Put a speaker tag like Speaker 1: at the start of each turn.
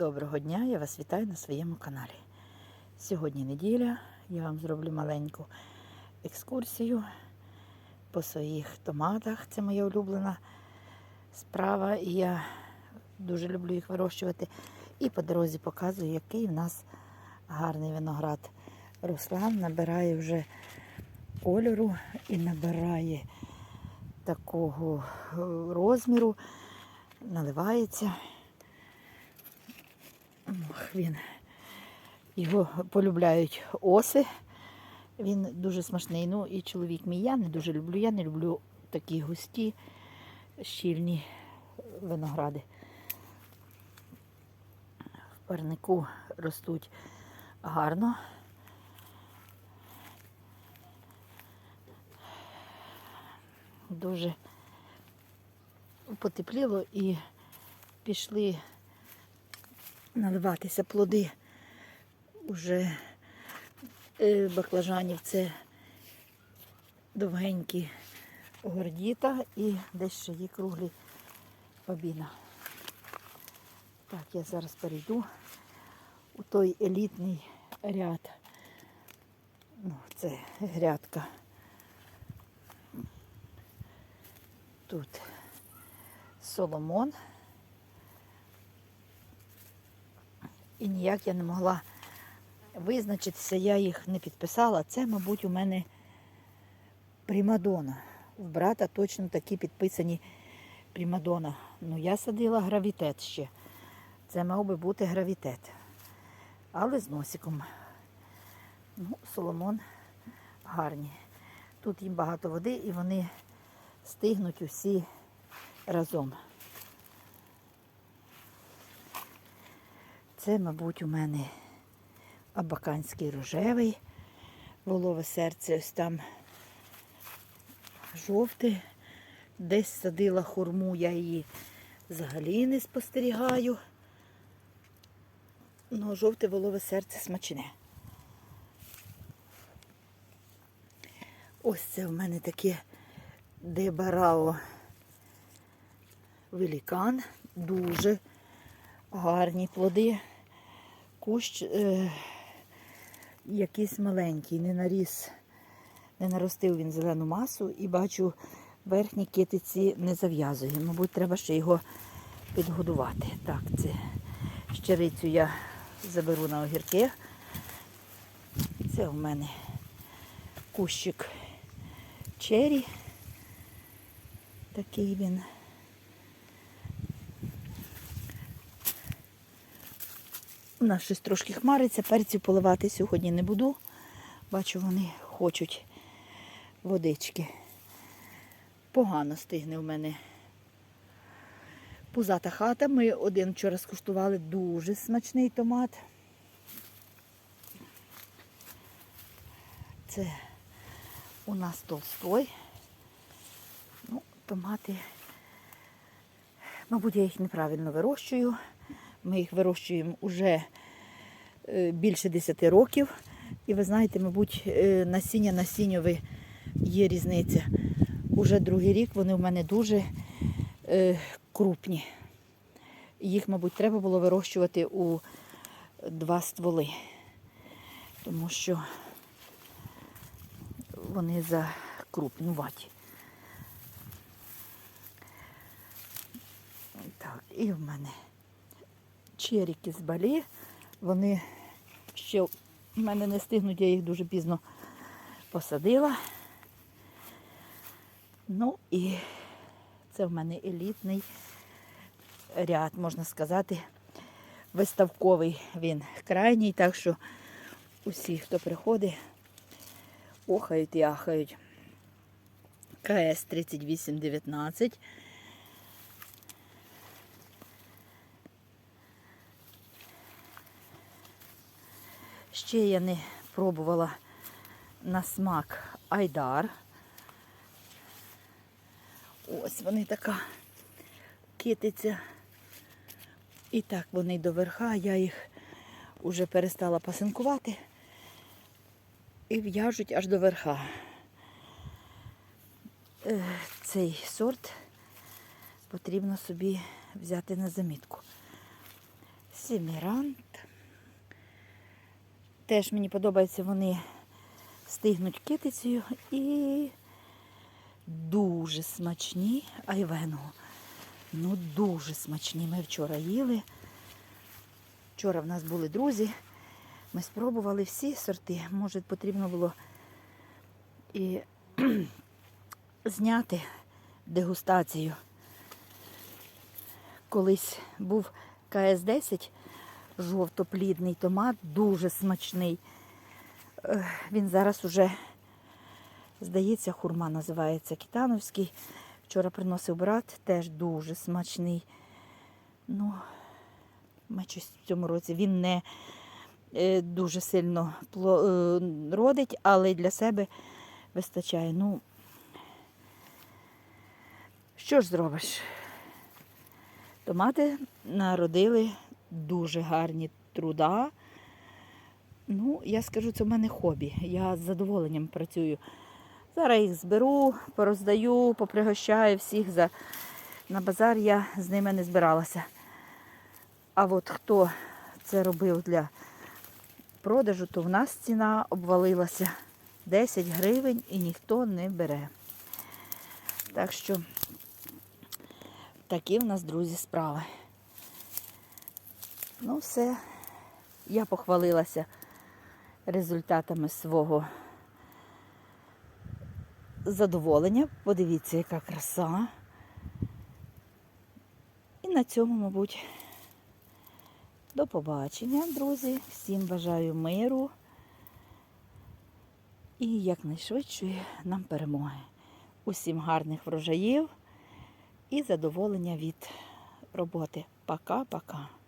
Speaker 1: Доброго дня, я вас вітаю на своєму каналі. Сьогодні неділя, я вам зроблю маленьку екскурсію по своїх томатах. Це моя улюблена справа, і я дуже люблю їх вирощувати. І по дорозі показую, який в нас гарний виноград. Руслан набирає вже кольору і набирає такого е, розміру, наливається. Ох, Він його полюбляють оси. Він дуже смачний. Ну і чоловік мій я не дуже люблю. Я не люблю такі густі, щільні виногради. В парнику ростуть гарно. Дуже потепліло і пішли наливатися плоди уже е, баклажанів. Це довгенькі гордіта і десь ще є круглі фабіна. Так, я зараз перейду у той елітний ряд. Ну, це грядка. Тут Соломон. І ніяк я не могла визначитися, я їх не підписала. Це, мабуть, у мене Примадона. У брата точно такі підписані Примадона. Ну, я садила гравітет ще. Це мав би бути гравітет. Але з носиком. Ну, Соломон гарні. Тут їм багато води і вони стигнуть усі разом. Це, мабуть, у мене абаканський рожевий, волове серце ось там жовте. Десь садила хурму, я її взагалі не спостерігаю. Ну, жовте волове серце смачне. Ось це в мене таке дебарао велікан. Дуже гарні плоди. Кущ е, якийсь маленький, не наріс, не наростив він зелену масу і бачу, верхні китиці не зав'язує. Мабуть, треба ще його підгодувати. Так, це щирицю я заберу на огірки. Це в мене кущик чері. Такий він. У нас щось трошки хмариться, перців поливати сьогодні не буду. Бачу, вони хочуть водички. Погано стигне в мене пузата хата. Ми один вчора скуштували дуже смачний томат. Це у нас толстой. Ну, томати, мабуть, я їх неправильно вирощую. Ми їх вирощуємо вже е, більше 10 років. І ви знаєте, мабуть, е, насіння насінньове є різниця. Уже другий рік вони в мене дуже е, крупні. Їх, мабуть, треба було вирощувати у два стволи, тому що вони закрупнуваті. Так, і в мене черіки з балі. Вони ще в мене не стигнуть, я їх дуже пізно посадила. Ну і це в мене елітний ряд, можна сказати, виставковий він крайній, так що усі, хто приходить, охають і ахають. КС 3819. Ще я не пробувала на смак айдар. Ось вони така китиця. І так вони до верха, я їх вже перестала пасинкувати і в'яжуть аж до верха. Е, Цей сорт потрібно собі взяти на замітку. Сімірант. Теж мені подобається, вони стигнуть китицею і дуже смачні айвену. Ну, дуже смачні. Ми вчора їли. Вчора в нас були друзі. Ми спробували всі сорти. Може, потрібно було і зняти дегустацію. Колись був КС-10, жовтоплідний томат, дуже смачний. Він зараз уже, здається, хурма називається китановський. Вчора приносив брат, теж дуже смачний. Ну, ми щось в цьому році він не е, дуже сильно е, родить, але й для себе вистачає. Ну, що ж зробиш? Томати народили дуже гарні труда. Ну, я скажу, це в мене хобі. Я з задоволенням працюю. Зараз їх зберу, пороздаю, попригощаю всіх. За... На базар я з ними не збиралася. А от хто це робив для продажу, то в нас ціна обвалилася 10 гривень і ніхто не бере. Так що такі в нас, друзі, справи. Ну, все, я похвалилася результатами свого задоволення. Подивіться, яка краса. І на цьому, мабуть, до побачення, друзі. Всім бажаю миру і якнайшвидшої нам перемоги. Усім гарних врожаїв і задоволення від роботи. Пока-пока.